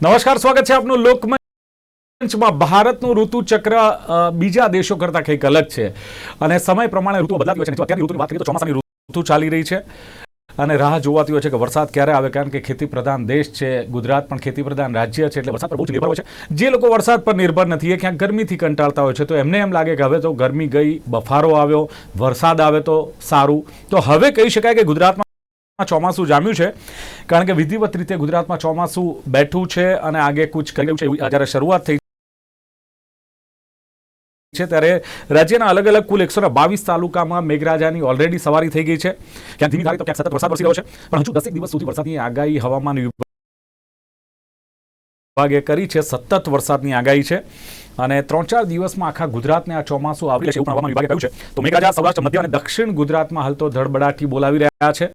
નમસ્કાર, સ્વાગત છે આપનું લોકમંચમાં. ભારતનું ઋતુચક્ર બીજા દેશો કરતાં કંઈક અલગ છે. અને સમય પ્રમાણે ઋતુ બદલાતી હોય છે. અત્યારની ઋતુની વાત કરીએ તો ચોમાસાની ઋતુ ચાલી રહી છે. અને રાહ જોવાતી હોય છે કે વરસાદ ક્યારે આવે, કારણ કે ખેતી પ્રધાન દેશ છે, ગુજરાત પણ ખેતી પ્રધાન રાજ્ય છે, એટલે વરસાદ પર બહુ નિર્ભર હોય છે. જે લોકો વરસાદ પર નિર્ભર નથી, એ ક્યાંક ગરમીથી કંટાળતા હોય છે, તો એમને એમ લાગે કે હવે તો ગરમી ગઈ, બફારો આવ્યો, વરસાદ આવે તો સારું. તો હવે કહી શકાય કે ગુજરાતમાં ચોમાસું જામ્યું છે. કારણ કે વિધિવત રીતે ગુજરાતમાં ચોમાસું બેઠું છે અને આગે કૂચ કરી છે જ્યારે શરૂઆત થઈ છે. ત્યારે રાજ્યના અલગ અલગ કુલ એકસો બાવીસ તાલુકામાં મેઘરાજાની ઓલરેડી સવારી થઈ ગઈ છે. ક્યાં ધીમી ધારે સતત વરસાદ વરસી રહ્યો છે. પણ હજુ દસેક દિવસ સુધી વરસાદની આગાહી હવામાન વિભાગે કરી છે. સતત વરસાદની આગાહી છે. અને ત્રણ ચાર દિવસમાં આખા ગુજરાતને આ ચોમાસું આવરી લેશે એવું હવામાન વિભાગે કહ્યું છે. તો મેઘરાજા સૌરાષ્ટ્ર, મધ્ય અને દક્ષિણ ગુજરાતમાં હાલ તો ધડબડાટી બોલાવી રહ્યા છે.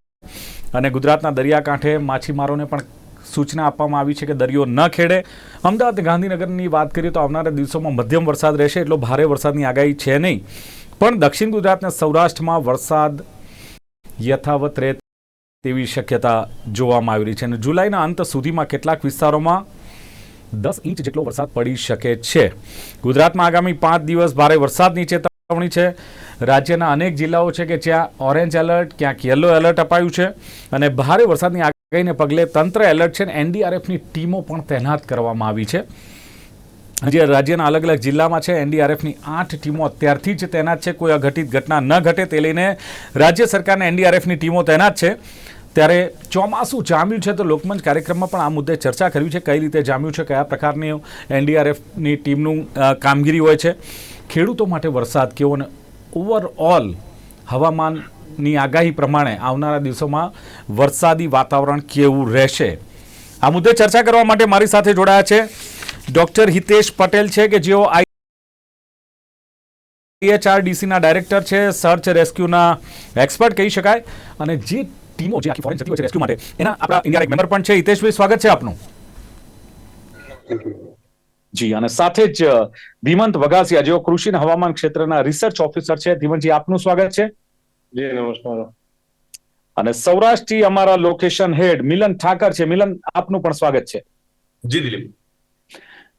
અને ગુજરાતના દરિયાકાંઠે માછીમારોને પણ સૂચના આપવામાં આવી છે કે દરિયો ન ખેડે. અમદાવાદ ગાંધીનગરની વાત કરીએ તો આવનારા દિવસોમાં મધ્યમ વરસાદ રહેશે, એટલો ભારે વરસાદની આગાહી છે નહીં. પણ દક્ષિણ ગુજરાતના સૌરાષ્ટ્રમાં વરસાદ યથાવત રહે તેવી શક્યતા જોવામાં આવી રહી છે અને જુલાઈના અંત સુધીમાં કેટલાક વિસ્તારોમાં દસ ઇંચ જેટલો વરસાદ પડી શકે છે. ગુજરાતમાં આગામી પાંચ દિવસ ભારે વરસાદની ચેતવણી છે. રાજ્યના અનેક જિલ્લાઓ છે કે જ્યાં ઓરેન્જ એલર્ટ, ક્યાંક યલો એલર્ટ અપાયું છે અને ભારે વરસાદની આગાહીને પગલે તંત્ર એલર્ટ છે અને એનડીઆરએફની ટીમો પણ તૈનાત કરવામાં આવી છે. જે રાજ્યના અલગ અલગ જિલ્લામાં છે, એનડીઆરએફની આઠ ટીમો અત્યારથી જ તૈનાત છે. કોઈ અઘટિત ઘટના ન ઘટે તે લઈને રાજ્ય સરકારને એનડીઆરએફની ટીમો તૈનાત છે. ત્યારે ચોમાસું જામ્યું છે તો લોકમંચ કાર્યક્રમમાં પણ આ મુદ્દે ચર્ચા કરવી છે. કઈ રીતે જામ્યું છે, કયા પ્રકારની એનડીઆરએફની ટીમનું કામગીરી હોય છે. ખેડૂતો માટે વરસાદ કેવો અને ઓવરઓલ હવામાનની આગાહી પ્રમાણે આવનારા દિવસોમાં વરસાદી વાતાવરણ કેવું રહેશે? આ મુદ્દે ચર્ચા કરવા માટે મારી સાથે જોડાયા છે ડોક્ટર હિતેશ પટેલ છે કે જેઓ આઈએચઆરડીસીના ડાયરેક્ટર છે, સર્ચ રેસ્ક્યુના એક્સપર્ટ કહી શકાય અને જે ટીમો જે આખી ફોરેન જતી હોય છે રેસ્ક્યુ માટે, એના આપણા ઇન્ડિયા મેમ્બર પણ છે. હિતેશભાઈ, સ્વાગત છે આપનું. જી અને સાથે જ ધીમંત વઘાસિયા જેઓ કૃષિ અને હવામાન ક્ષેત્રના રિસર્ચ ઓફિસર છે ધીમંતજી આપનું સ્વાગત છે જી નમસ્કાર અને સૌરાષ્ટ્રથી અમારા લોકેશન હેડ મિલન ઠાકર છે મિલન આપનું પણ સ્વાગત છે જી દિલીપ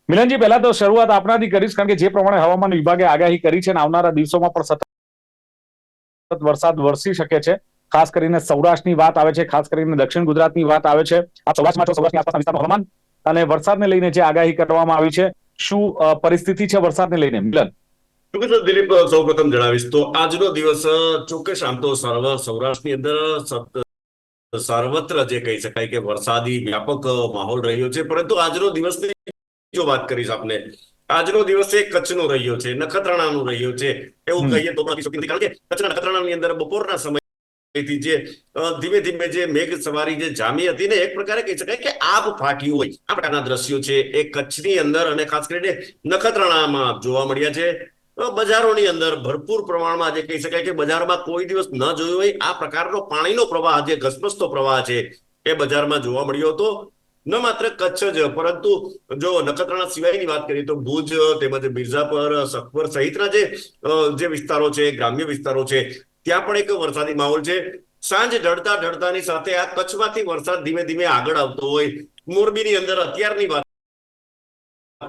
મિલનજી પહેલા તો શરૂઆત આપનાથી કરીશ કારણ કે જે પ્રમાણે હવામાન વિભાગે આગાહી કરી છે અને આવનારા દિવસોમાં પણ સતત વરસાદ વરસી શકે છે ખાસ કરીને સૌરાષ્ટ્રની વાત આવે છે ખાસ કરીને દક્ષિણ ગુજરાતની વાત આવે છે આ સૌરાષ્ટ્રમાં સૌરાષ્ટ્રની આસપાસના વિસ્તારનું હવામાન અને વરસાદને લઈને જે આગાહી કરવામાં આવી છે શું પરિસ્થિતિ છે વરસાદને લઈને? મિલન. ચોક્કસ દિલીપ સૌ પ્રથમ જણાવીશ. તો આજનો દિવસ ચોક્કસ આમ તો સર્વ સૌરાષ્ટ્રની અંદર સર્વત્ર જે કહી શકાય કે વરસાદી વ્યાપક માહોલ રહ્યો છે. પરંતુ આજનો દિવસની જો વાત કરીશ આપને આજનો દિવસ એ કચ્છનો રહ્યો છે નખત્રાણાનો રહ્યો છે. એવું કહીએ તો કારણ કે કચ્છના નખત્રાણાની અંદર બપોરના સમયથી જે ધીમે ધીમે જે મેઘ સવારી જે જામી હતી ને, એક પ્રકારે કહી શકાય કે આબ ફાટી હોય. આ દ્રશ્યો છે, એ કચ્છની અંદર અને ખાસ કરીને નખત્રાણામાં જોવા મળ્યા છે. બજારોની અંદર ભરપૂર પ્રમાણમાં આજે કહી શકાય કે બજારમાં કોઈ દિવસ ન જોયો હોય. આ પ્રકારનો પાણીનો પ્રવાહ, જે ઘસમસતો પ્રવાહ છે, એ બજારમાં જોવા મળ્યો હતો. ન માત્ર કચ્છ જ, પરંતુ જો નખત્રાણા સિવાયની વાત કરીએ તો ભુજ, તેમજ મિર્ઝાપર, સખપર સહિતના જે જે વિસ્તારો છે, ગ્રામ્ય વિસ્તારો છે ત્યાં પણ એક વરસાદી માહોલ છે. સાંજ ઢળતા ઢળતાની સાથે આ કચ્છમાંથી વરસાદ ધીમે ધીમે આગળ આવતો હોય. મોરબીની અંદર અત્યારની વાત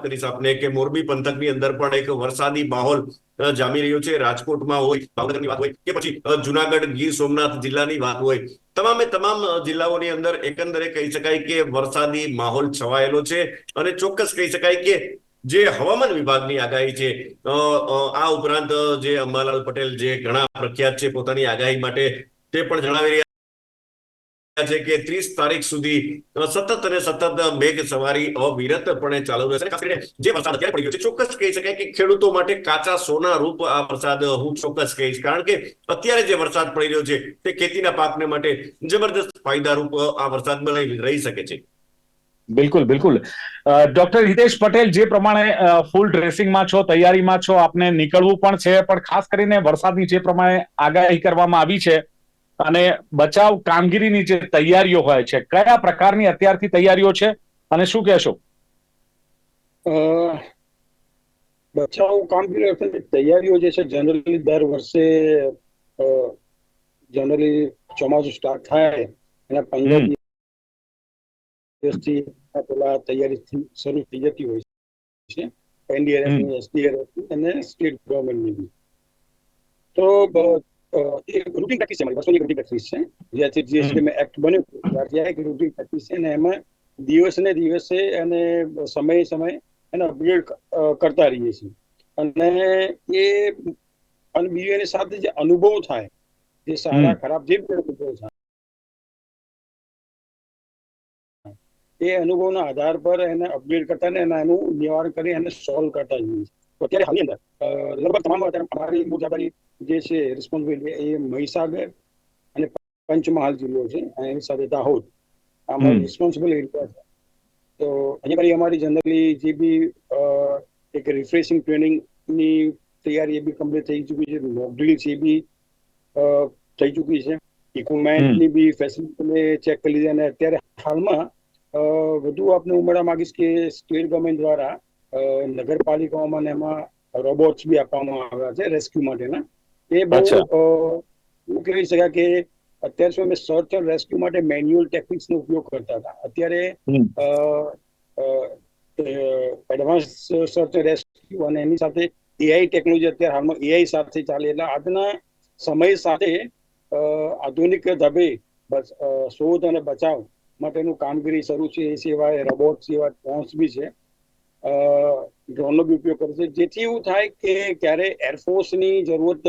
કરીશ આપને કે મોરબી પંથકની અંદર પણ એક વરસાદી માહોલ જામી રહ્યો છે. રાજકોટમાં હોય, ભાવનગરની વાત હોય કે પછી જુનાગઢ, ગીર સોમનાથ જિલ્લાની વાત હોય. તમામે તમામ જિલ્લાઓની અંદર એકંદરે કહી શકાય કે વરસાદી માહોલ છવાયેલો છે અને ચોક્કસ કહી શકાય કે જે હવામાન વિભાગની આગાહી છે આ ઉપરાંત જે અંબાલાલ પટેલ જે ઘણા પ્રખ્યાત છે પોતાની આગાહી માટે, તે પણ જણાવી રહ્યા છે કે ત્રીસ તારીખ સુધી સતત અને સતત મેઘ સવારી અવિરતપણે ચાલુ રહેશે. જે વરસાદ અત્યારે પડી ગયો છે, ચોક્કસ કહી શકાય કે ખેડૂતો માટે કાચા સોના રૂપ આ વરસાદ હું ચોક્કસ કહીશ. કારણ કે અત્યારે જે વરસાદ પડી રહ્યો છે, તે ખેતીના પાકને માટે જબરદસ્ત ફાયદારૂપ આ વરસાદ બની રહી શકે છે. બિલકુલ બિલકુલ. ડોક્ટર હિતેશ પટેલ જે પ્રમાણે ફૂલ ડ્રેસિંગમાં છો તૈયારીમાં છો આપને નીકળવું પણ છે પણ ખાસ કરીને વરસાદની જે પ્રમાણે આગાહી કરવામાં આવી છે અને બચાવ કામગીરીની જે તૈયારીઓ હોય છે કયા પ્રકારની અત્યારથી તૈયારીઓ છે અને શું કહેશો? બચાવ કામગીરી અર્થે તૈયારીઓ જે છે જનરલી દર વર્ષે જનરલી ચોમાસું સ્ટાર્ટ થાય એના પંદર દિવસથી પેલા તૈયારી શરૂ થઈ જતી હોય છે. એનડીઆરએફની એસડીઆરએફ અને સ્ટેટ ગવર્મેન્ટની બી. તો રૂટીન પ્રેક્ટિસ છે મારી વર્ષોની રૂટીન પ્રેક્ટિસ છે. જ્યાંથી જીએસટી એક્ટ બન્યું ત્યારથી આ એક રૂટીન પ્રેક્ટિસ છે અને એમાં દિવસ ને દિવસે અને સમયે સમયે એને અપગ્રેડ કરતા રહીએ છીએ. અને એ અને બીજું એની સાથે જે અનુભવ થાય જે સારા ખરાબ જે અનુભવ થાય એ અનુભવના આધાર પર એને અપગ્રેડ કરતા ને એનું નિવારણ કરી એને સોલ્વ કરતા જઈએ છીએ. અત્યારે હાલની અંદર લગભગ તમામ અમારી જવાબદારી જે છે રિસ્પોન્સિબિલિટી એ મહીસાગર અને પંચમહાલ જિલ્લો છે અને એની સાથે દાહોદ. આમાં રિસ્પોન્સિબલ એરિયા છે. તો અહીંયા પછી અમારી જનરલી જે બી એક રિફ્રેશિંગ ટ્રેનિંગની તૈયારી એ બી કમ્પ્લીટ થઈ ચૂકી છે મોકડ્રીલ છે એ બી થઈ ચૂકી છે. ઇક્વિપમેન્ટની બી ફેસિલિટી ચેક કરી લીધી અને અત્યારે હાલમાં વધુ આપને ઉમેરવા માંગીશ કે સ્ટેટ ગવર્મેન્ટ દ્વારા નગરપાલિકાઓમાં ને એમાં રોબોટ્સ બી આપવામાં આવ્યા છે રેસ્ક્યુ માટેના. એ બહુ હું કહી શકાય કે અત્યાર સુધી અમે સર્ચ એન્ડ રેસ્ક્યુ માટે મેન્યુઅલ ટેકનિક્સ નો ઉપયોગ કરતા હતા. અત્યારે. એડવાન્સ સર્ચ રેસ્ક્યુ અને એની સાથે એઆઈ ટેકનોલોજી અત્યારે હાલમાં એઆઈ સાથે ચાલે એટલે આજના સમય સાથે આધુનિક ઢબે શોધ અને બચાવ માટેનું કામગીરી શરૂ છે, એ સિવાય રોબોટ સિવાય ડ્રોન્સ બી છે. ડ્રોનનો બી ઉપયોગ કરે છે. જેથી એવું થાય કે ક્યારે એરફોર્સની જરૂરત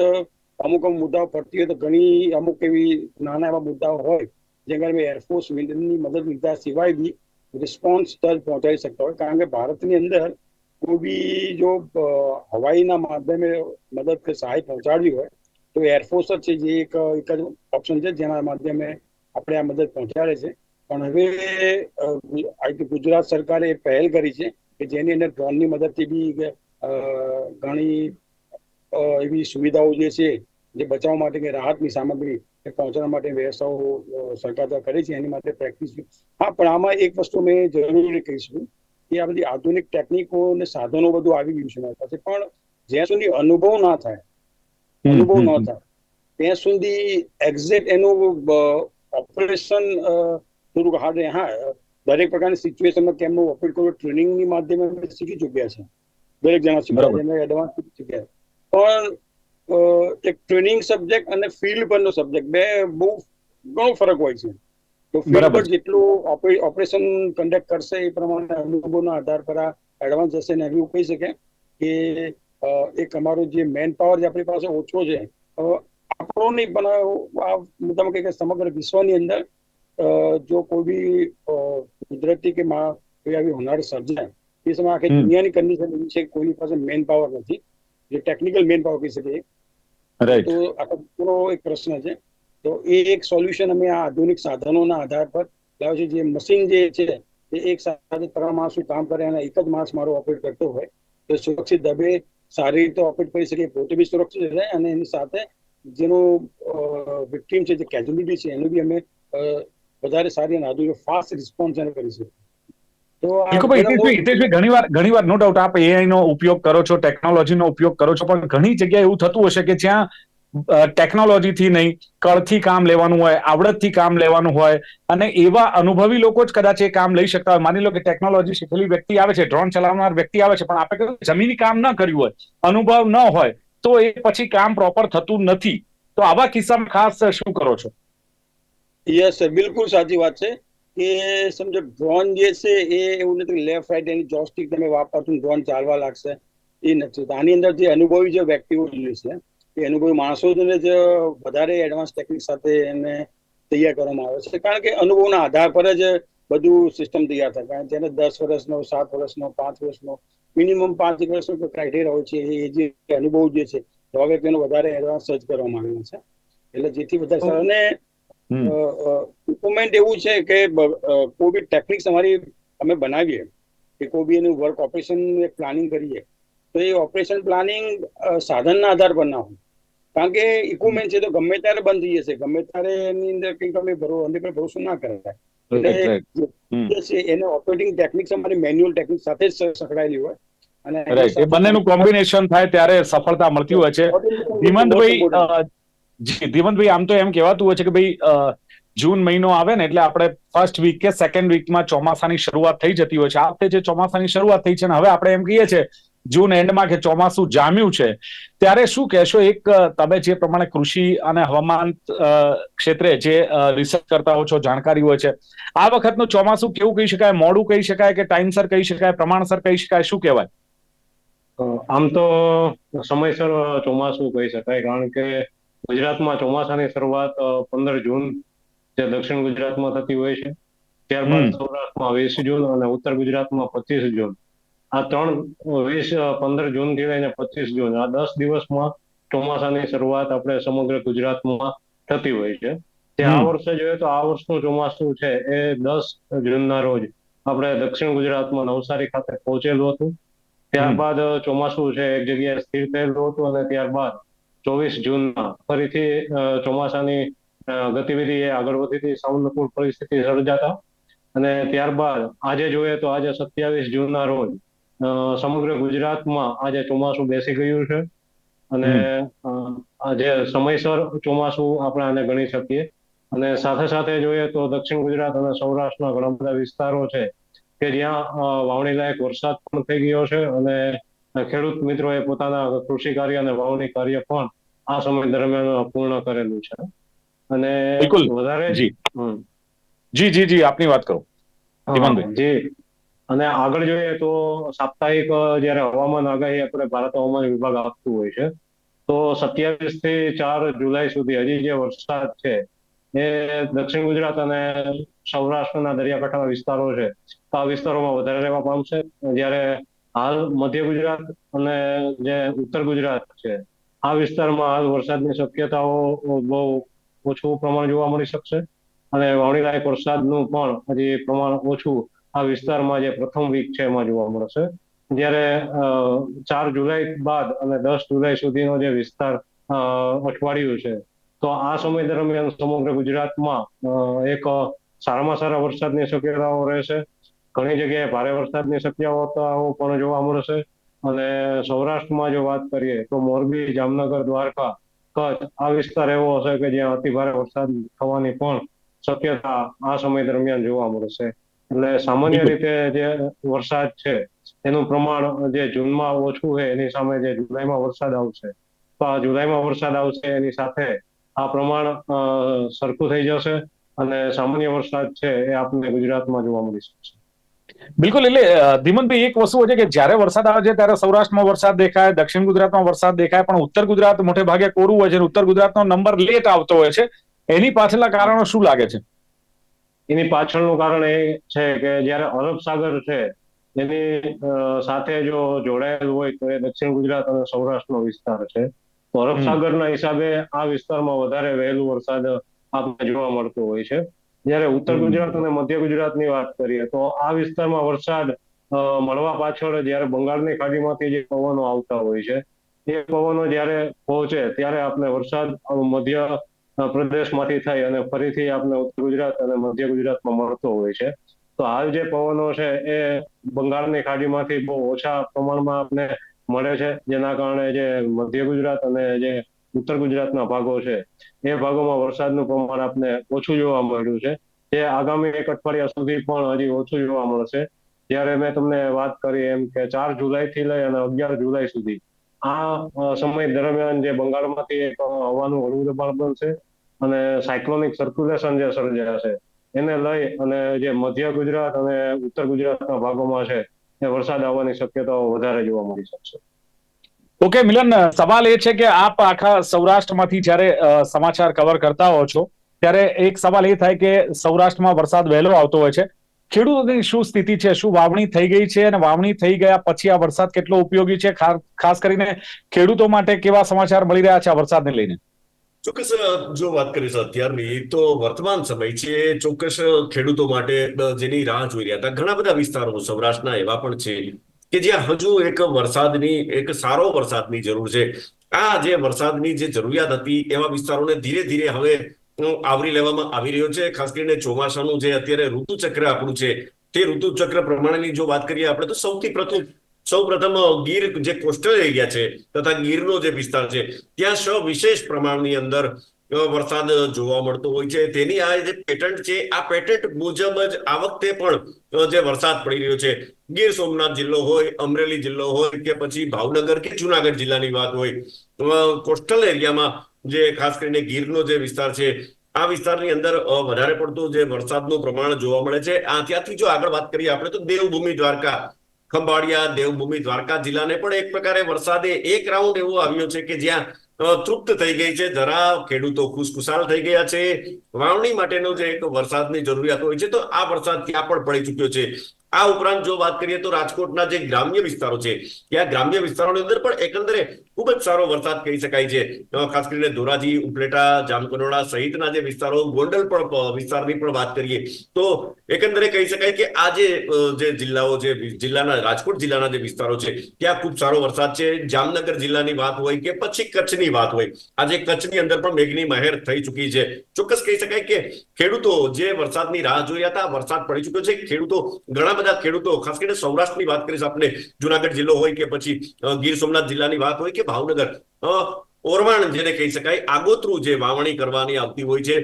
અમુક અમુક મુદ્દાઓ પડતી હોય તો ઘણી અમુક એવી નાના એવા મુદ્દાઓ હોય કે એરફોર્સની મદદ લીધા સિવાય બી રિસ્પોન્સ તરત પહોંચાડી શકતા હોય. કારણ કે ભારતની અંદર કોઈ બી જો હવાઈના માધ્યમે મદદ કે સહાય પહોંચાડવી હોય, તો એરફોર્સ જ છે જે એક એક જ ઓપ્શન છે જેના માધ્યમે આપણે આ મદદ પહોંચાડે છે. પણ હવે અ, આ ગુજરાત સરકારે પહેલ કરી છે કે જેની અંદર ડ્રોનની મદદથી બી ઘણી એવી સુવિધાઓ જે છે જે બચાવ માટે કે રાહતની સામગ્રી એ પહોંચાડવા માટે વ્યવસ્થાઓ સરકાર દ્વારા કરી છે એની માટે પ્રેક્ટિસ હા પણ આમાં એક વસ્તુ મેં જરૂરી કહીશું કે આ બધી આધુનિક ટેકનિકો અને સાધનો બધું આવી ગયું છે મારી પાસે. પણ જ્યાં સુધી અનુભવ ના થાય અનુભવ ન થાય ત્યાં સુધી એક્ઝેક્ટ એનું ઓપરેશન થોડુંક હાર્ડ રહે. હા દરેક પ્રકારની સિચ્યુએશનમાં કેમનો ઓપરેટ કરવું ટ્રેનિંગની માધ્યમે અમે શીખી ચૂક્યા છે. દરેક જણા શીખ્યા એડવાન્સ શીખી ચૂક્યા. પણ એક ટ્રેનિંગ સબ્જેક્ટ અને ફિલ્ડ પરનો સબ્જેક્ટ બે બહુ ઘણો ફરક હોય છે. તો ફિલ્ડ પર જેટલું ઓપરેશન કન્ડક્ટ કરશે એ પ્રમાણે અનુભવના આધાર પર આ એડવાન્સ હશે ને એવું કહી શકે કે એક અમારો જે મેન પાવર જે આપણી પાસે ઓછો છે. આપણો નહીં પણ આ મુદ્દામાં કે સમગ્ર વિશ્વની અંદર જો કોઈ બી કુદરતી કે મા કોઈ આવી હોનારત સર્જાય એ સમયે આખી. દુનિયાની કન્ડિશન એવી છે કે કોઈની પાસે મેન પાવર નથી જે ટેકનિકલ મેન પાવર કહી શકીએ. તો આખો એક પ્રશ્ન છે. તો એ એક સોલ્યુશન અમે આ આધુનિક સાધનોના આધાર પર લાવ્યો છે. જે મશીન જે છે એ એક સાથે ત્રણ માણસનું કામ કરે અને એક જ માણસ મારો ઓપરેટ કરતો હોય તો સુરક્ષિત દબે સારી રીતે ઓપરેટ કરી શકે પોતે બી સુરક્ષિત રહે અને એની સાથે જેનું વિક્ટીમ છે જે કેઝ્યુલિટી છે એનું બી અમે વધારે સારી અને હજુ ફાસ્ટ રિસ્પોન્સ એને કરી શકે. ઘણીવાર ઘણીવાર નો ડાઉટ આપ એઆઈ નો ઉપયોગ કરો છો ટેકનોલોજીનો ઉપયોગ કરો છો પણ ઘણી જગ્યાએ એવું થતું હશે કે જ્યાં ટેકનોલોજીથી નહીં કળથી કામ લેવાનું હોય આવડતથી કામ લેવાનું હોય અને એવા અનુભવી લોકો જ કદાચ એ કામ લઈ શકતા હોય. માની લો કે ટેકનોલોજી શીખેલી વ્યક્તિ આવે છે ડ્રોન ચલાવનાર વ્યક્તિ આવે છે પણ આપણે કહ્યું જમીની કામ ન કર્યું હોય અનુભવ ન હોય તો એ પછી કામ પ્રોપર થતું નથી. તો આવા કિસ્સામાં ખાસ શું કરો છો? યસ સર બિલકુલ સાચી વાત છે. કે સમજો ડ્રોન જે છે એ એવું નથી લેફ્ટ રાઈટ એની જોસ્ટિક તમે વાપરશો ડ્રોન ચાલવા લાગશે એ નથી. આની અંદર જે અનુભવી જે વ્યક્તિઓ છે એ અનુભવી માણસોને જ વધારે એડવાન્સ ટેકનિક સાથે એને તૈયાર કરવામાં આવે છે. કારણ કે અનુભવના આધાર પર જ બધું સિસ્ટમ તૈયાર થાય. કારણ કે જેને દસ વર્ષનો સાત વર્ષનો પાંચ વર્ષનો મિનિમમ પાંચ વર્ષનો ક્રાઇટેરિયા હોય છે એ જે અનુભવ જે છે હવે વ્યક્તિનો વધારે એડવાન્સ સર્ચ કરવામાં આવ્યો છે. એટલે જેથી વધારે અને ઇક્વિપમેન્ટ એવું છે કે કોઈ બી ટેકનિક્સ અમારી અમે બનાવીએ. કે કોઈ બી એનું વર્ક ઓપરેશન પ્લાનિંગ કરીએ. તો એ ઓપરેશન પ્લાનિંગ સાધનના આધાર પર ના હોય. કારણ કે ઇક્વિપમેન્ટ છે તો ગમે ત્યારે બંધ થઈ જશે. ગમે ત્યારે એની અંદર કંઈક તમે ભરો અંદર પર ભરોસો ના કરાય. એટલે એને ઓપરેટિંગ ટેકનિક્સ અમારી મેન્યુઅલ ટેકનિક સાથે જ સંકળાયેલી હોય. અને એ બંનેનું કોમ્બિનેશન થાય ત્યારે સફળતા મળતી હોય છે. ધીમંતભાઈ જી ધીમંતભાઈ આમ તો એમ કહેવાતું હોય છે કે ભાઈ જૂન મહિનો આવે ને એટલે આપણે ફર્સ્ટ વીક કે સેકન્ડ વીકમાં ચોમાસાની શરૂઆત થઈ જતી હોય છે. આ વખતે જે ચોમાસાની શરૂઆત થઈ છે ને, હવે આપણે એમ કહીએ છીએ, જૂન એન્ડમાં કે ચોમાસું જામ્યું છે, ત્યારે શું કહેશો? એક તમે જે પ્રમાણે કૃષિ અને હવામાન ક્ષેત્રે જે રિસર્ચ કરતા હો છો, જાણકારી હોય છે, આ વખતનું ચોમાસું કેવું કહી શકાય? મોડું કહી શકાય કે ટાઈમસર કહી શકાય? પ્રમાણસર કહી શકાય? શું કહેવાય? આમ તો સમયસર ચોમાસું કહી શકાય, કારણ કે ગુજરાતમાં ચોમાસાની શરૂઆત પંદર જૂન જે દક્ષિણ ગુજરાતમાં થતી હોય છે ત્યારબાદ સૌરાષ્ટ્રમાં વીસ જૂન અને ઉત્તર ગુજરાતમાં પચીસ જૂન. આ ત્રણ વીસ પંદર જૂનથી લઈને પચીસ જૂન આ દસ દિવસમાં ચોમાસાની શરૂઆત આપણે સમગ્ર ગુજરાતમાં થતી હોય છે. તે આ વર્ષે જોઈએ તો આ વર્ષનું ચોમાસું છે એ દસ જૂનના રોજ આપણે દક્ષિણ ગુજરાતમાં નવસારી ખાતે પહોંચેલું હતું. ત્યારબાદ ચોમાસું છે એક જગ્યાએ સ્થિર થયેલું હતું અને ત્યારબાદ ચોવીસ જૂનમાં ફરીથી ચોમાસાની ગતિવિધિ એ આગળ વધી હતી સાનુકૂળ પરિસ્થિતિ સર્જાતા. અને ત્યારબાદ આજે જોઈએ તો આજે સત્યાવીસ જૂનના રોજ સમગ્ર ગુજરાતમાં આજે ચોમાસું બેસી ગયું છે. અને આજે સમયસર ચોમાસું આપણે આને ગણી શકીએ. અને સાથે સાથે જોઈએ તો દક્ષિણ ગુજરાત અને સૌરાષ્ટ્રના ઘણા બધા વિસ્તારો છે કે જ્યાં વાવણી લાયક વરસાદ પણ થઈ ગયો છે અને ખેડૂત મિત્રોએ પોતાના કૃષિ કાર્ય અને વાવણી કાર્ય પણ આ સમય દરમિયાન પૂર્ણ કરેલું છે. અને વધારે જી. જી જી જી આપની વાત કરો. જી. અને આગળ જોઈએ તો સાપ્તાહિક જયારે હવામાન આગાહી આપણે ભારત હવામાન વિભાગ આપતું હોય છે તો સત્યાવીસથી ચાર જુલાઈ સુધી હજી જે વરસાદ છે એ દક્ષિણ ગુજરાત અને સૌરાષ્ટ્રના દરિયાકાંઠાના વિસ્તારો છે આ વિસ્તારોમાં વધારે રહેવા પામશે. જ્યારે હાલ મધ્ય ગુજરાત અને જે ઉત્તર ગુજરાત છે, આ વિસ્તારમાં હાલ વરસાદની શક્યતાઓ બહુ ઓછું પ્રમાણ જોવા મળી શકશે. અને વાવણી લાયક વરસાદનું પણ હજી પ્રમાણ ઓછું આ વિસ્તારમાં જે પ્રથમ વીક છે એમાં જોવા મળશે. જ્યારે ચાર જુલાઈ બાદ અને દસ જુલાઈ સુધીનો જે વિસ્તાર અઠવાડિયું છે, તો આ સમય દરમિયાન સમગ્ર ગુજરાતમાં એક સારામાં સારા વરસાદની શક્યતાઓ રહેશે. ઘણી જગ્યાએ ભારે વરસાદની શક્યતાઓ પણ જોવા મળશે. અને સૌરાષ્ટ્રમાં જો વાત કરીએ તો મોરબી જામનગર દ્વારકા કચ્છ આ વિસ્તાર એવો હશે કે જ્યાં અતિ ભારે વરસાદ થવાની પણ શક્યતા આ સમય દરમિયાન જોવા મળશે. એટલે સામાન્ય રીતે જે વરસાદ છે એનું પ્રમાણ જે જૂનમાં ઓછું છે એની સામે જે જુલાઈમાં વરસાદ આવશે તો આ જુલાઈમાં વરસાદ આવશે એની સાથે આ પ્રમાણ સરખું થઈ જશે અને સામાન્ય વરસાદ છે એ આપણને ગુજરાતમાં જોવા મળી શકશે. બિલકુલ એટલે ધીમનભાઈ એક વસ્તુ છે કે જ્યારે વરસાદ આવે છે ત્યારે સૌરાષ્ટ્રમાં વરસાદ દેખાય દક્ષિણ ગુજરાતમાં વરસાદ દેખાય પણ ઉત્તર ગુજરાત મોટે ભાગે કોરું હોય છે ઉત્તર ગુજરાતનો નંબર લેટ આવતો હોય છે. એની પાછળના કારણો શું લાગે છે? એની પાછળનું કારણ એ છે કે જ્યારે અરબ સાગર છે એની સાથે જો જોડાયેલું હોય તો એ દક્ષિણ ગુજરાત અને સૌરાષ્ટ્રનો વિસ્તાર છે. તો અરબ સાગરના હિસાબે આ વિસ્તારમાં વધારે વહેલું વરસાદ આપણે જોવા મળતો હોય છે. જ્યારે ઉત્તર ગુજરાત અને મધ્ય ગુજરાતની વાત કરીએ તો આ વિસ્તારમાં વરસાદ મળવા પાછળ જ્યારે બંગાળની ખાડીમાંથી જે પવનો આવતા હોય છે એ પવનો જ્યારે પહોંચે ત્યારે આપણે વરસાદ મધ્ય પ્રદેશમાંથી થઈ અને ફરીથી આપણે ઉત્તર ગુજરાત અને મધ્ય ગુજરાતમાં મળતો હોય છે. તો હાલ જે પવનો છે એ બંગાળની ખાડીમાંથી બહુ ઓછા પ્રમાણમાં આપણે મળે છે જેના કારણે જે મધ્ય ગુજરાત અને જે ઉત્તર ગુજરાતના ભાગો છે. એ ભાગોમાં વરસાદનું પ્રમાણ આપને ઓછું જોવા મળ્યું છે. જે આગામી એક અઠવાડિયા સુધી પણ હજી ઓછું જોવા મળશે. જ્યારે મેં તમને વાત કરી એમ કે ચાર જુલાઈ થી લઈ અને અગિયાર જુલાઈ સુધી આ સમય દરમિયાન જે બંગાળમાંથી એક હવાનું હળવું દબાણ બનશે અને સાયક્લોનિક સર્ક્યુલેશન જે સર્જાશે એને લઈ અને જે મધ્ય ગુજરાત અને ઉત્તર ગુજરાતના ભાગોમાં છે એ વરસાદ આવવાની શક્યતાઓ વધારે જોવા મળી શકશે. ઓકે મિલન, સવાલ એ છે કે આપ આખા સૌરાષ્ટ્રમાંથી જ્યારે સમાચાર કવર કરતા હો છો, ત્યારે એક સવાલ એ થાય કે સૌરાષ્ટ્રમાં વરસાદ વહેલો આવતો હોય છે. ખેડૂતોની શું સ્થિતિ છે? શું વાવણી થઈ ગઈ છે? અને વાવણી થઈ ગયા પછી આ વરસાદ કેટલો ઉપયોગી છે? ખાસ કરીને ખેડૂતો માટે કેવા સમાચાર મળી રહ્યા છે આ વરસાદને લઈને? ચોક્કસ જો વાત કરીશ અત્યારની, તો વર્તમાન સમય છે, ચોક્કસ ખેડૂતો માટે જેની રાહ જોઈ રહ્યા હતા, ઘણા બધા વિસ્તારો સૌરાષ્ટ્રના એવા પણ છે. કે જ્યાં હજુ એક વરસાદની, એક સારો વરસાદની જરૂર છે. આ જે વરસાદની જે જરૂરિયાત હતી, એવા વિસ્તારોને ધીરે ધીરે હવે આવરી લેવામાં આવી રહ્યો છે. ખાસ કરીને ચોમાસાનું જે અત્યારે ઋતુચક્ર આપણું છે, તે ઋતુચક્ર પ્રમાણેની જો વાત કરીએ આપણે, તો સૌથી પ્રથમ સૌ પ્રથમ ગીર જે કોસ્ટલ એરિયા છે, તથા ગીરનો જે વિસ્તાર છે, ત્યાં સવિશેષ પ્રમાણની અંદર વરસાદ જોવા મળતો હોય છે, તેની આ જે પેટન્ટ છે, આ પેટન્ટ મુજબ જ આ વખતે પણ જે વરસાદ પડી રહ્યો છે, ગીર સોમનાથ જિલ્લો હોય, અમરેલી જિલ્લો હોય કે પછી ભાવનગર કે જુનાગઢ જિલ્લાની વાત હોય કોસ્ટલ એરિયામાં જે ખાસ કરીને ગીરનો જે વિસ્તાર છે, આ વિસ્તારની અંદર વધારે પડતું જે વરસાદનું પ્રમાણ જોવા મળે છે. આ ત્યાંથી જો આગળ વાત કરીએ આપણે, તો દેવભૂમિ દ્વારકા, ખંભાળિયા, દેવભૂમિ દ્વારકા જિલ્લાને પણ એક પ્રકારે વરસાદે એક રાઉન્ડ એવો આવ્યો છે કે જ્યાં તૃપ્ત થઈ ગઈ છે. જરા ખેડૂતો ખુશખુશાલ થઈ ગયા છે. વાવણી માટેનો જે એક વરસાદની જરૂરિયાત હોય છે, તો આ વરસાદ ત્યાં પણ પડી ચુક્યો છે. આ ઉપરાંત જો વાત કરીએ તો રાજકોટના જે ગ્રામ્ય વિસ્તારો છે, ત્યાં ગ્રામ્ય વિસ્તારોની અંદર પણ એકંદરે ખૂબ જ સારો વરસાદ કહી શકાય છે. ખાસ કરીને ધોરાજી, ઉપલેટા, જામકંડોળા સહિતના જે વિસ્તારો, ગોંડલ પણ વિસ્તારની પણ વાત કરીએ, તો એકંદરે કહી શકાય કે આ જે જિલ્લાઓ જે જિલ્લાના, રાજકોટ જિલ્લાના જે વિસ્તારો છે, ત્યાં ખૂબ સારો વરસાદ છે. જામનગર જિલ્લાની વાત હોય કે પછી કચ્છની વાત હોય, આજે કચ્છની અંદર પણ મેઘની મહેર થઈ ચૂકી છે. ચોક્કસ કહી શકાય કે ખેડૂતો જે વરસાદની રાહ જોઈ હતા, વરસાદ પડી ચુક્યો છે. ખેડૂતો ઘણા બધા ખેડૂતો, ખાસ કરીને સૌરાષ્ટ્રની વાત કરીશ આપણે, જુનાગઢ જિલ્લો હોય કે પછી ગીર સોમનાથ જિલ્લાની વાત હોય કે ભાવનગર ઓરવાણ જેને કહી શકાય, આગોતરું જે વાવણી કરવાની આવતી હોય છે,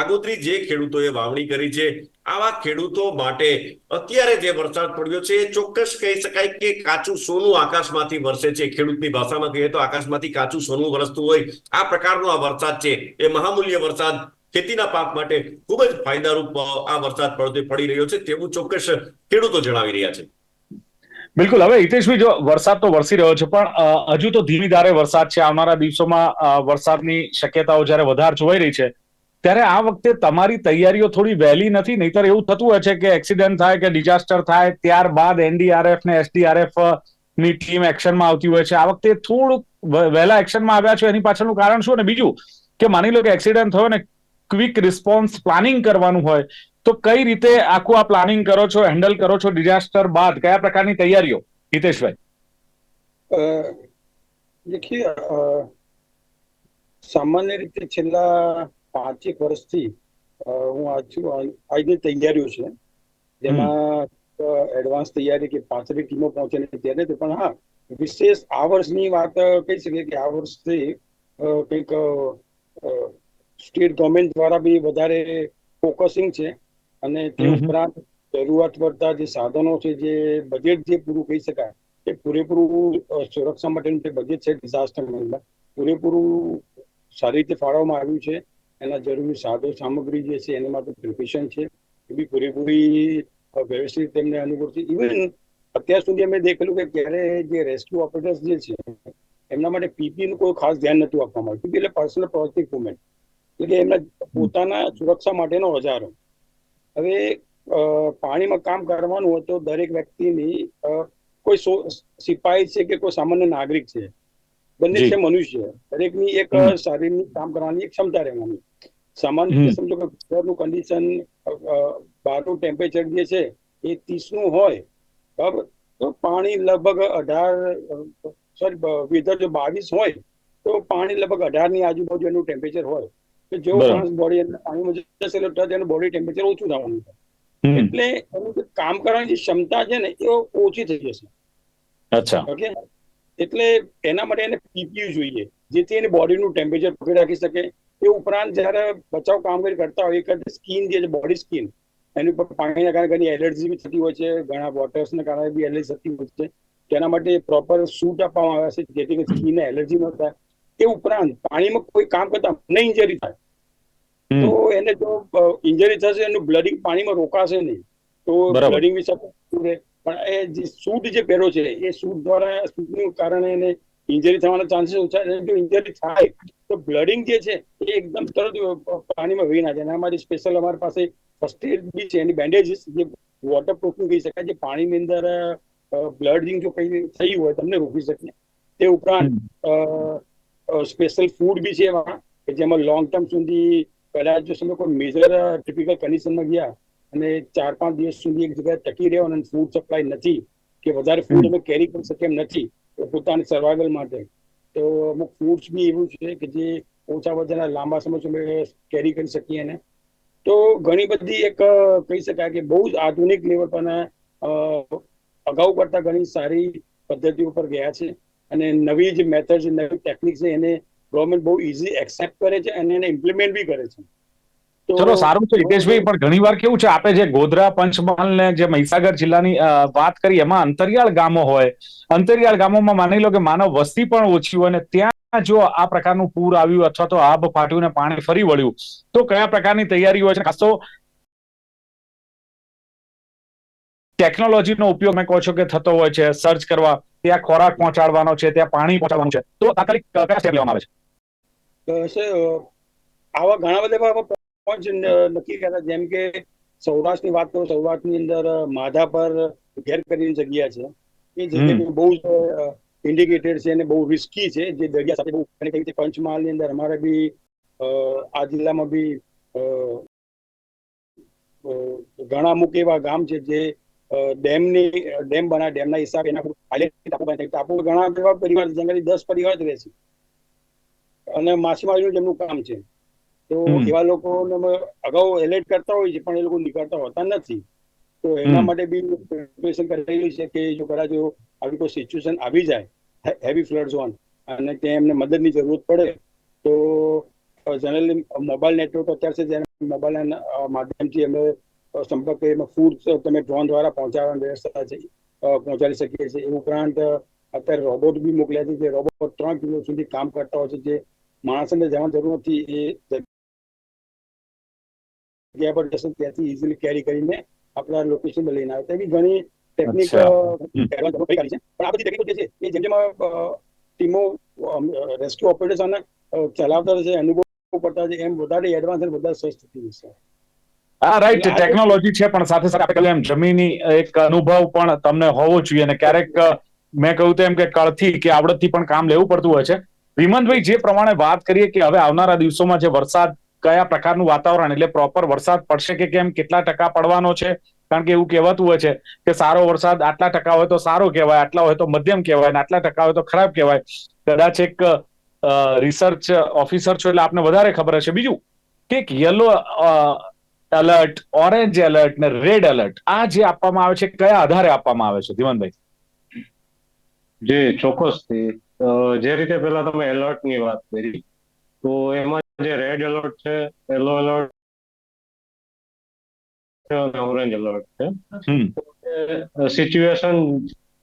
આગોતરી જે ખેડૂતોએ વાવણી કરી છે, આવા ખેડૂતો માટે અત્યારે જે વરસાદ પડ્યો છે ચોક્કસ કહી શકાય કે કાચું સોનું આકાશમાંથી વરસે છે. ખેડૂતની ભાષામાં કહીએ તો આકાશમાંથી કાચું સોનું વરસતું હોય. આ પ્રકારનો આ વરસાદ છે. એ મહામૂલ્ય વરસાદ ખેતીના પાક માટે ખૂબ જ ફાયદારૂપ આ વરસાદ પડતો પડી રહ્યો છે તેવું ચોક્કસ ખેડૂતો જણાવી રહ્યા છે. બિલકુલ. હવે હિતેશભાઈ, જો વરસાદ તો વરસી રહ્યો છે, પણ હજુ તો ધીમી ધારે વરસાદ છે. આવનારા દિવસોમાં વરસાદની શક્યતાઓ જ્યારે વધારે જોવાઈ રહી છે, ત્યારે આ વખતે તમારી તૈયારીઓ થોડી વહેલી નથી, નહીતર એવું થતું હોય છે કે એક્સિડન્ટ થાય કે ડિઝાસ્ટર થાય, ત્યારબાદ એનડીઆરએફ ને એસડીઆરએફની ટીમ એક્શનમાં આવતી હોય છે. આ વખતે થોડુંક વહેલા એક્શનમાં આવ્યા છો, એની પાછળનું કારણ શું? અને બીજું, કે માની લો કે એક્સિડન્ટ થયો ને ક્વિક રિસ્પોન્સ પ્લાનિંગ કરવાનું હોય, તો કઈ રીતે આખું આ પ્લાનિંગ કરો છો હેન્ડલ કરો છો ડિઝાસ્ટર બાદ? કયા પ્રકારની તૈયારીઓ, હિતેશભાઈ? દેખીએ સામાન્ય રીતે છેલ્લા પાંચેક વર્ષથી હું આજુ આજની તૈયારીઓ છે, જેમાં એડવાન્સ તૈયારી કે પાછળની ટીમો પહોંચે ત્યારે તો પણ હા, વિશેષ આ વર્ષની વાત કહી શકીએ કે આ વર્ષથી કંઈક સ્ટેટ ગવર્મેન્ટ દ્વારા બી વધારે ફોકસિંગ છે અને તે. ઉપરાંત જરૂરિયાત પડતા જે સાધનો છે જે બજેટ જે પૂરું કહી શકાય એ પૂરેપૂરું સુરક્ષા માટેનું જે બજેટ છે ડિઝાસ્ટર મેનેજમેન્ટ પૂરેપૂરું સારી રીતે ફાળવવામાં આવ્યું છે. એના જરૂરી સાધો સામગ્રી જે છે એના માટે પ્રિપેશન છે. એ બી પૂરેપૂરી વ્યવસ્થિત તેમને અનુકૂળ છે ઇવન અત્યાર સુધી અમે દેખેલું કે ક્યારે જે રેસ્ક્યુ ઓપરેટર્સ જે છે એમના માટે પીપી નું કોઈ ખાસ ધ્યાન નતું આપવામાં આવ્યું એટલે પર્સનલ પ્રોજેક્ટ ઇક્વિપમેન્ટ એટલે એમને પોતાના સુરક્ષા માટેનો હજારો. હવે પાણીમાં કામ કરવાનું હોય તો દરેક વ્યક્તિની કોઈ સિપાહી છે કે કોઈ સામાન્ય નાગરિક છે? બંને છે મનુષ્ય. દરેકની એક શરીરની શારીરિક કામ કરવાની એક ક્ષમતા રહેવાની. સામાન્ય રીતે સમજો કે ગુજરાતનું કન્ડિશન બહારનું ટેમ્પરેચર જે છે એ ત્રીસનું હોય. બરાબર? તો પાણી લગભગ અઢાર સોરી વેધર જો બાવીસ હોય તો પાણી લગભગ અઢારની આજુબાજુ એનું ટેમ્પરેચર હોય. બરાબર. માણસ બોડી પાણીમાં જશે એટલે એનું બોડી ટેમ્પરેચર ઓછું થવાનું એટલે એનું જે કામ કરવાની જે ક્ષમતા છે ને એ ઓછી થઈ જશે. અચ્છા. ઓકે? એટલે એના માટે એને પીપીયુ જોઈએ. જેથી એની બોડીનું ટેમ્પરેચર પકડી રાખી શકે. એ ઉપરાંત જ્યારે બચાવ કામગીરી કરતા હોય એ કરતી સ્કીન જે છે બોડી સ્કીન એની ઉપર પાણીના કારણે ઘણી એલર્જી બી થતી હોય છે ઘણા વોટર્સના કારણે બી એલર્જી થતી હોય છે. તેના માટે પ્રોપર સૂટ આપવામાં આવે છે જેથી સ્કીન સ્કીનને એલર્જી ન થાય. એ ઉપરાંત પાણીમાં કોઈ કામ કરતા મને ઇન્જરી થાય. તો એને જો ઇન્જરી થશે એનું બ્લડિંગ પાણીમાં રોકાશે નહીં. તો બ્લડિંગ વિશે પણ એ જે સૂટ જે પહેરો છે એ સૂટ દ્વારા સૂટનું કારણે એને ઇન્જરી થવાના ચાન્સીસ ઓછા છે. જો ઇન્જરી થાય તો બ્લડિંગ જે છે એ એકદમ તરત પાણીમાં વહી નાખે અને અમારી સ્પેશિયલ અમારી પાસે ફર્સ્ટ એડ બી છે. એની બેન્ડેજીસ જે વોટર પ્રૂફિંગ કહી શકાય જે પાણીની અંદર બ્લડિંગ જો કઈ થઈ હોય તમને રોકી શકે. તે ઉપરાંત સ્પેશિયલ ફૂડ બી છે એમાં કે જેમાં લોંગ ટર્મ સુધી કદાચ જો તમે કોઈ મેજર ટિપિકલ કન્ડિશનમાં ગયા અને ચાર પાંચ દિવસ સુધી એક જગ્યાએ ટકી રહ્યો અને ફૂડ સપ્લાય નથી કે વધારે ફૂડ અમે કેરી કરી શકીએ એમ નથી પોતાની સર્વાઈવલ માટે. તો અમુક ફૂડ્સ બી એવું છે કે જે ઓછા વજનના લાંબા સમય સુધી કેરી કરી શકીએ એને. તો ઘણી બધી એક કહી શકાય કે બહુ જ આધુનિક લેવલ પર અ, અગાઉ કરતા ઘણી સારી પદ્ધતિઓ પર ગયા છે. અને નવી જે મેથડ નવી ટેકનિક છે એને ગવર્મેન્ટ બહુ ઇઝી એક્સેપ્ટ કરે છે અને એને ઇમ્પ્લિમેન્ટ બી કરે છે. ચલો, સારું છે, હિતેશભાઈ, પણ ઘણી વાર કેવું છે આપણે જે ગોધરા પંચમહાલ ને જે મહીસાગર જિલ્લાની વાત કરી, એમાં અંતરિયાળ ગામો હોય. અંતરિયાળ ગામોમાં માની લો કે માનવ વસ્તી પણ ઓછી હોય ને ત્યાં જો આ પ્રકારનું પૂર આવ્યું અથવા તો આબ ફાટ્યું ને પાણી ફરી વળ્યું, તો કયા પ્રકારની તૈયારી હોય છે? ખાસ તો ટેકનોલોજીનો ઉપયોગ મેં કહો છો કે થતો હોય છે સર્ચ કરવા, ત્યાં ખોરાક પહોંચાડવાનો છે, ત્યાં પાણી પહોંચાડવાનું છે. તો તાત્કાલિક કયા સ્ટેપ લેવામાં આવે છે? આવા ઘણા બધા પોઈન્ટ નક્કી કર્યા જેમ કે સૌરાષ્ટ્રની વાત કરું સૌરાષ્ટ્રની અંદર માધા પર ઘેર કરીને જગ્યા છે. એ જગ્યા બહુ ઇન્ડિકેટેડ છે અને બહુ રિસ્કી છે. જે દરિયા સાથે બહુ connectivity પંચમહાલની અંદર અમારે બી આ જિલ્લામાં બી ઘણા અમુક એવા ગામ છે જે ડેમની ડેમ બનાવે ડેમના હિસાબે એના ટાપુ બનાવે. ટાપુ ઘણા એવા પરિવાર જંગલી દસ પરિવાર જ રહે છે. અને માછીમારીનું જેમનું કામ છે. તો એવા લોકોને અગાઉ એલર્ટ કરતા હોય છે પણ એ લોકો નીકળતા હોતા નથી. તો એના માટે બી પ્રિપેરેશન કરેલી છે કે જો કદાચ આવી કોઈ સિચ્યુએશન આવી જાય હેવી ફ્લડ ઝોન અને ત્યાં એમને મદદની જરૂરત પડે તો જનરલી મોબાઈલ નેટવર્ક અત્યારે છે જેને મોબાઈલના માધ્યમથી અમે સંપર્ક કરીને ફૂડ તમે ડ્રોન દ્વારા પહોંચાડવાની વ્યવસ્થા છે પહોંચાડી શકીએ છીએ. એ ઉપરાંત અત્યારે રોબોટ બી મોકલ્યા છે જે રોબોટ ત્રણ કિલો સુધી કામ કરતા હોય છે જે માણસને જવાની જરૂર નથી એ જગ્યા પર જશે ત્યાંથી ઇઝીલી કેરી કરીને આપણા લોકેશન પર લઈને આવે. તેવી ઘણી ટેકનિક કરી છે. પણ આ બધી ટેકનિકો જે છે એ જેમ જેમ ટીમો રેસ્ક્યુ ઓપરેશન ચલાવતા રહેશે અનુભવ કરતા છે એમ વધારે એડવાન્સ અને વધારે શ્રેષ્ઠ થતી જશે હા રાઈટ ટેકનોલોજી છે પણ સાથે સાથે આપણે એમ જમીની એક અનુભવ પણ તમને હોવો જોઈએ. અને ક્યારેક મેં કહ્યું તેમ કે કળથી કે આવડતથી પણ કામ લેવું પડતું હોય છે. વિમનભાઈ જે પ્રમાણે વાત કરીએ કે હવે આવનારા દિવસોમાં જે વરસાદ, કયા પ્રકારનું વાતાવરણ, એટલે પ્રોપર વરસાદ પડશે કે કેમ, કેટલા ટકા પડવાનો છે, કારણ કે એવું કહેવાતું હોય છે કે સારો વરસાદ આટલા ટકા હોય તો સારો કહેવાય, આટલા હોય તો મધ્યમ કહેવાય આટલા ટકા હોય તો ખરાબ કહેવાય. કદાચ એક રિસર્ચ ઓફિસર છો એટલે આપને વધારે ખબર હશે. બીજું, કે એક યલો એલર્ટ ઓરેન્જ એલર્ટ ને રેડ એલર્ટ આ જે આપવામાં આવે છે, કયા આધારે આપવામાં આવે છે? ધીમનભાઈ. જે ચોક્કસથી જે રીતે પેલા તમે એલર્ટની વાત કરી તો એમાં જે રેડ એલર્ટ છે યલો એલર્ટ છે અને ઓરેન્જ એલર્ટ છે. સિચ્યુએશન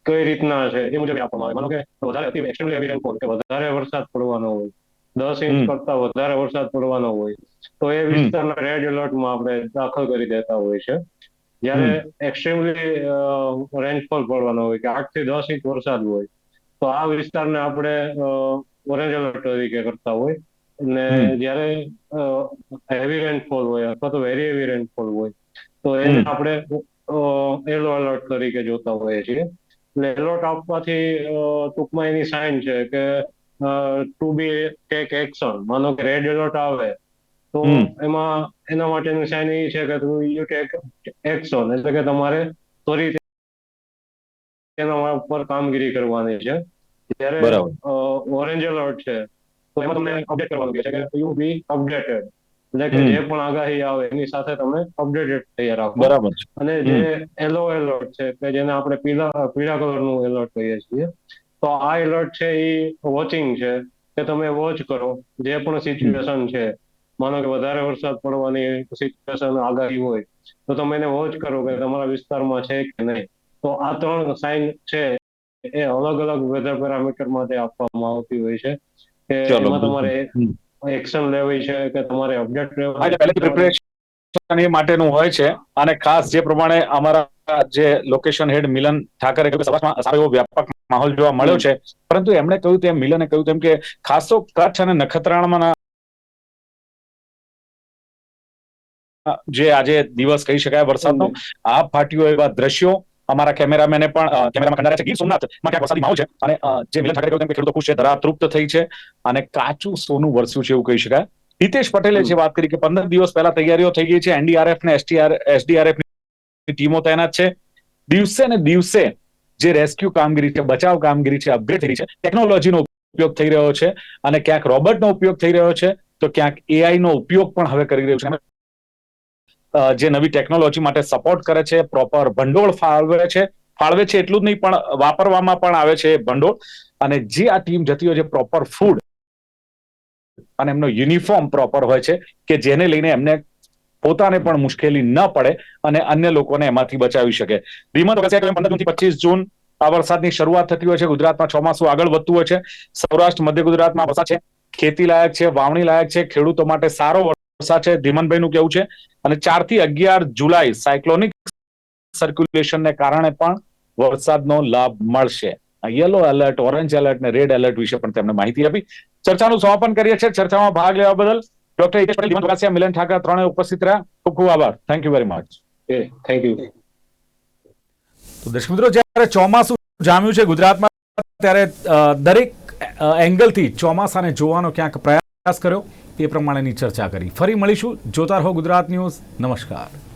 કઈ રીતના છે એ મુજબ આપવામાં આવે. માનો કે વધારે અતિ કે વધારે વરસાદ પડવાનો હોય દસ ઇંચ. કરતા વધારે વરસાદ પડવાનો હોય તો એ વિસ્તારના રેડ એલર્ટમાં આપણે દાખલ કરી દેતા હોય છે. જ્યારે એક્સ્ટ્રીમલી રેનફોલ પડવાનો હોય કે આઠથી દસ ઇંચ વરસાદ હોય તો આ વિસ્તારને આપણે ઓરેન્જ એલર્ટ તરીકે કરતા હોય. અને. જ્યારે હેવી રેનફોલ હોય અથવા તો વેરી હેવી રેનફોલ હોય તો એને આપણે યલો એલર્ટ તરીકે જોતા હોઈએ છીએ. એટલે એલર્ટ આપવાથી ટૂંકમાં એની સાઇન છે કે ટુ બી ટેક એક્શન માનો કે રેડ એલર્ટ આવે તો એમાં એના માટેની સાઇન એ છે કે યુ ટેક એક્શન એટલે કે તમારે ત્વરિત તેના ઉપર કામગીરી કરવાની છે. જ્યારે ઓરેન્જ એલર્ટ છે તો એમાં તમને અપડેટ કરવાનું કહે છે કે યુ બી અપડેટેડ એટલે કે જે પણ આગાહી આવે એની સાથે તમે અપડેટેડ થઈ રાખો. બરાબર અને જે એલો એલર્ટ છે કે જેને આપણે પીળા પીળા કલરનું એલર્ટ કહીએ છીએ તો આ એલર્ટ છે એ વોચિંગ છે કે તમે વોચ કરો. જે પણ સિચ્યુએશન છે માનો કે વધારે વરસાદ પડવાની સિચ્યુએશન આગાહી હોય તો તમે એને વોચ કરો કે તમારા વિસ્તારમાં છે કે નહીં. તો આ ત્રણ સાઇન છે એ અલગ અલગ વેધર પેરામીટર માટે આપવામાં આવતી હોય છે. કે એમાં તમારે એક્શન લેવી છે કે તમારે અપડેટ એટલે પ્રિપરેશન એ માટેનું હોય છે. અને ખાસ જે પ્રમાણે અમારા જે લોકેશન હેડ મિલન ઠાકરે કહ્યું સૌરાષ્ટ્રમાં સારો એવો વ્યાપક માહોલ જોવા મળ્યો છે. પરંતુ એમણે કહ્યું તેમ મિલને કહ્યું તેમ કે ખાસ તો કચ્છ અને નખત્રાણમાં જે આજે દિવસ કહી શકાય વરસાદનો આ ફાટ્યો એવા દ્રશ્યો અમારા કેમેરામેને પણ કેમેરામાં કંડાર્યા છે. ગીર સોમનાથમાં ક્યાંક વરસાદી માહોલ છે અને જે મિલન ઠાકરે કહ્યું કે ખેડૂતો ખુશ છે ધરા તૃપ્ત થઈ છે અને કાચું સોનું વરસ્યું છે એવું કહી શકાય. હિતેશ પટેલે જે વાત કરી કે પંદર દિવસ પહેલા તૈયારીઓ થઈ ગઈ છે. એનડીઆરએફ ને એસટીઆર એસડીઆરએફની ટીમો તૈનાત છે. દિવસે ને દિવસે જે રેસ્ક્યુ કામગીરી છે બચાવ કામગીરી છે અપગ્રેડ થઈ રહી છે ટેકનોલોજીનો ઉપયોગ થઈ રહ્યો છે અને ક્યાંક રોબોટનો ઉપયોગ થઈ રહ્યો છે તો ક્યાંક એઆઈ નો ઉપયોગ પણ હવે કરી રહ્યું છે. જે નવી ટેકનોલોજી માટે સપોર્ટ કરે છે પ્રોપર ભંડોળ ફાળવે છે ફાળવે છે એટલું જ નહીં, પણ વાપરવામાં પણ આવે છે ભંડોળ. અને જે આ ટીમ જતી હોય છે પ્રોપર ફૂડ અને એમનો યુનિફોર્મ પ્રોપર હોય છે, કે જેને લઈને એમને પોતાને પણ મુશ્કેલી ન પડે અને અન્ય લોકોને એમાંથી બચાવી શકે. ધીમત પંદર પચીસ જૂન આ વરસાદની શરૂઆત થતી હોય છે. ગુજરાતમાં ચોમાસું આગળ વધતું હોય છે. સૌરાષ્ટ્ર, મધ્ય ગુજરાતમાં વરસાદ છે. ખેતી લાયક છે, વાવણી લાયક છે. ખેડૂતો માટે સારો વરસાદ છે ધીમનભાઈનું કેવું છે? અને ચારથી અગિયાર જુલાઈ સાયક્લોનિક સર્ક્યુલેશનને કારણે પણ વરસાદનો લાભ મળશે. યલો એલર્ટ ઓરેન્જ એલર્ટ ને રેડ એલર્ટ વિશે પણ તેમણે માહિતી આપી. ચર્ચાનું સમાપન કરીએ છીએ. ચર્ચામાં ભાગ લેવા બદલ ડોક્ટર હિતેશ પટેલ, મિલન ઠાકર ત્રણે ઉપસ્થિત રહ્યા. ખૂબ ખૂબ આભાર. Thank you very much thank you તો દર્શક મિત્રો જ્યારે ચોમાસું જામ્યું છે ગુજરાતમાં ત્યારે દરેક એંગલથી ચોમાસાને જોવાનો ક્યાંક પ્રયાસ કર્યો? એ પ્રમાણેની ચર્ચા કરી. ફરી મળીશું. જોતા રહો ગુજરાત ન્યૂઝ. નમસ્કાર.